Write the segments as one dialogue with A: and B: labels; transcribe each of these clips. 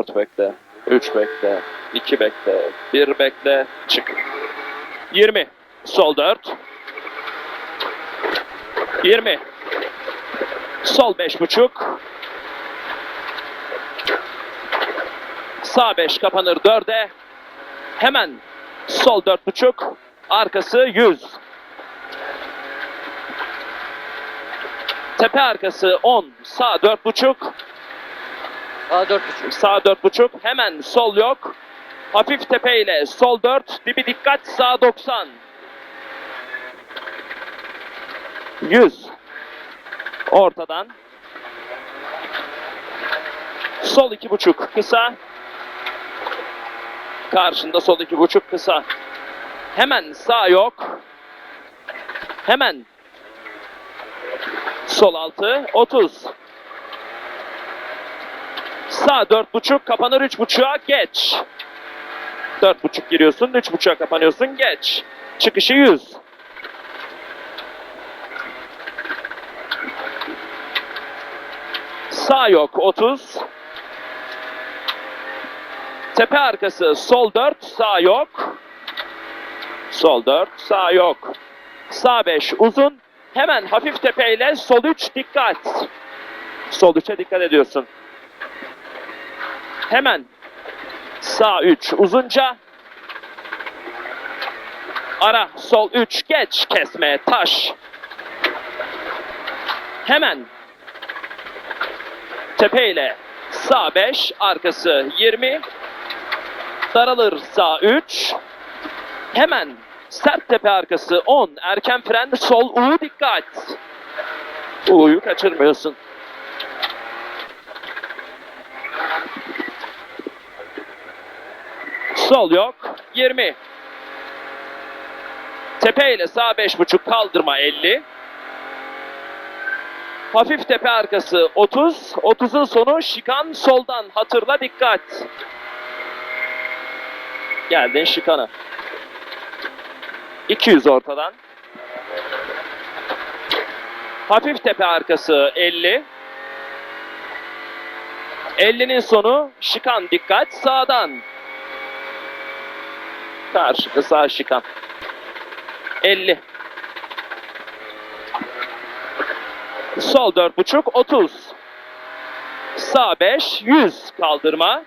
A: 4 bekle. 3 bekle. 2 bekle. 1 bekle. Çık. 20. Sol 4. 20. Sol 5.5. Sağ 5 kapanır 4'e. Hemen sol 4.5. Arkası 100. Tepe arkası 10. Sağ 4.5.
B: Aa 4.5.
A: Sağ 4.5. Hemen sol yok. Hafif tepe ile sol 4. Dibi dikkat sağ 90. 100. Ortadan. Sol 2.5 kısa. Karşında sol 2.5 kısa. Hemen sağ yok. Hemen sol 6 30. Sağ 4.5 kapanır 3.5'a geç. 4.5 giriyorsun 3.5'a kapanıyorsun geç. Çıkışı 100. Sağ yok 30. Tepe arkası sol 4 sağ yok. Sol 4 sağ yok. Sağ 5 uzun. Hemen hafif tepeyle sol 3 dikkat. Sol 3'e dikkat ediyorsun. Hemen sağ 3 uzunca. Ara sol 3 geç kesme taş. Hemen tepeyle sağ 5 arkası 20. Daralır sağ 3. Hemen sert tepe arkası 10. Erken fren sol U dikkat. U'yu kaçırmıyorsun. Sol yok. 20. Tepe ile sağ 5.5 kaldırma 50. Hafif tepe arkası 30. 30'un sonu şikan soldan hatırla dikkat. Geldin şikana. 200 ortadan. Hafif tepe arkası 50. 50'nin sonu şikan dikkat sağdan. Karşıda sağ şikan. 50. Sol 4.5 30. Sağ 5 100 kaldırma.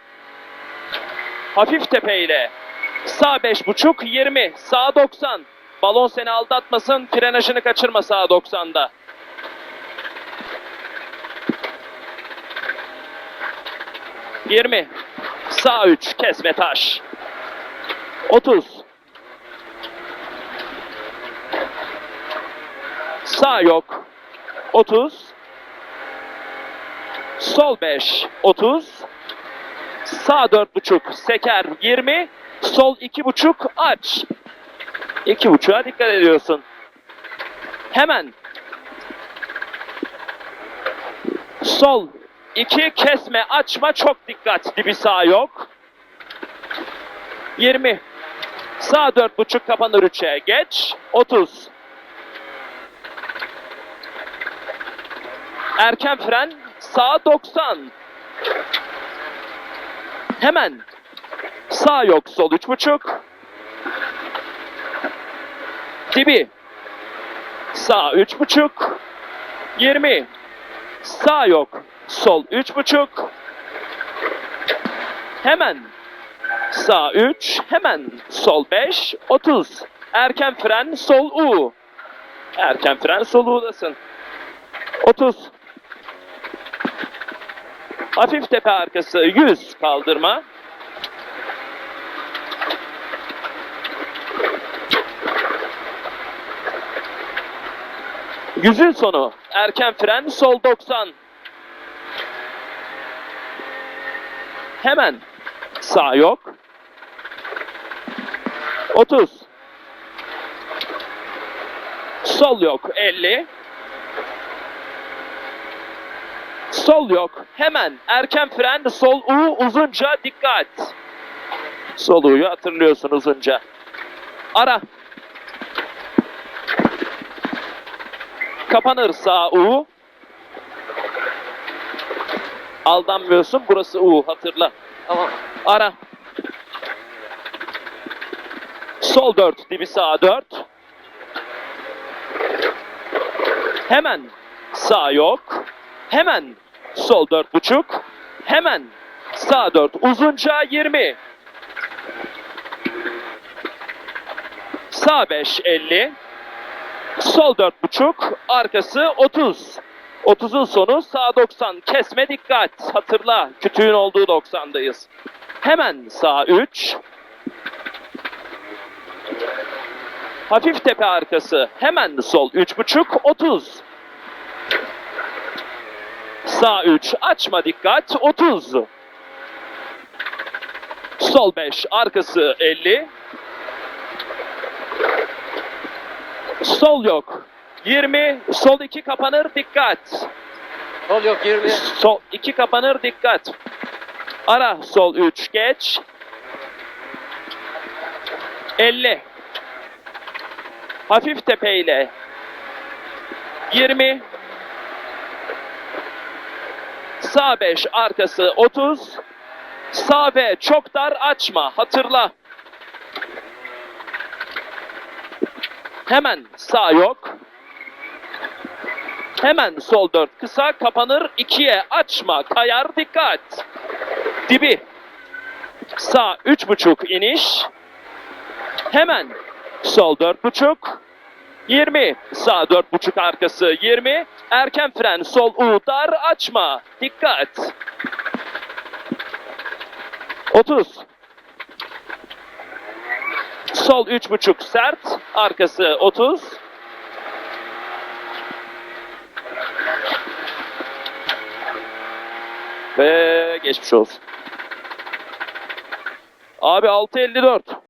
A: Hafif tepe ile sağ 5.5 20. Sağ 90. Balon seni aldatmasın. Frenajını kaçırma sağ 90'da. Yirmi. Sağ 3 kesme taş. 30. Sağ yok. 30. Sol 5. 30. Sağ 4.5. Seker 20. Sol 2.5 aç. 2.5'a dikkat ediyorsun. Hemen. Sol 2 kesme açma çok dikkat. Dibi sağ yok. 20. Sağ 4.5 kapanır 3'e geç. 30. Erken fren sağ 90. Hemen sağ yok sol 3.5. Dibi sağ 3.5. 20. Sağ yok sol 3.5. Hemen Sağ 3, hemen sol 5, 30. Erken fren, sol U. Erken fren, sol U'dasın. 30. Hafif tepe arkası 100 kaldırma. Yüzün sonu. Erken fren, sol 90. Hemen sağ yok. 30. Sol yok 50. Sol yok. Hemen erken fren sol U uzunca dikkat. Sol U'yu hatırlıyorsun uzunca. Ara. Kapanır sağ U. Aldanmıyorsun burası U hatırla.
B: Tamam.
A: Ara. Sol 4, dibi sağ 4. Hemen sağ yok. Hemen sol 4,5. Hemen sağ 4 uzunca 20. Sağ 5 50. Sol 4,5 arkası 30. 30'un sonu sağ 90 kesme dikkat. Hatırla kütüğün olduğu 90'dayız. Hemen sağ 3. Hafif tepe arkası hemen sol 3,5 30. Sağ 3 açma dikkat 30. Sol 5 arkası 50. Sol yok. 20. Sol 2 kapanır dikkat.
B: Sol yok 20.
A: Sol 2 kapanır dikkat. Ara sol 3 geç. 50. Hafif tepeyle. 20. Sağ 5 arkası 30. Sağ ve çok dar açma hatırla. Hemen sağ yok. Hemen sol 4 kısa kapanır 2'ye açma kayar dikkat. Dibi. Sağ 3.5 iniş. Hemen sol 4.5. 20. Sağ 4.5 arkası 20. Erken fren sol U dar açma. Dikkat. 30. Sol 3.5 sert. Arkası 30. Ve geçmiş olsun. Abi 6.54.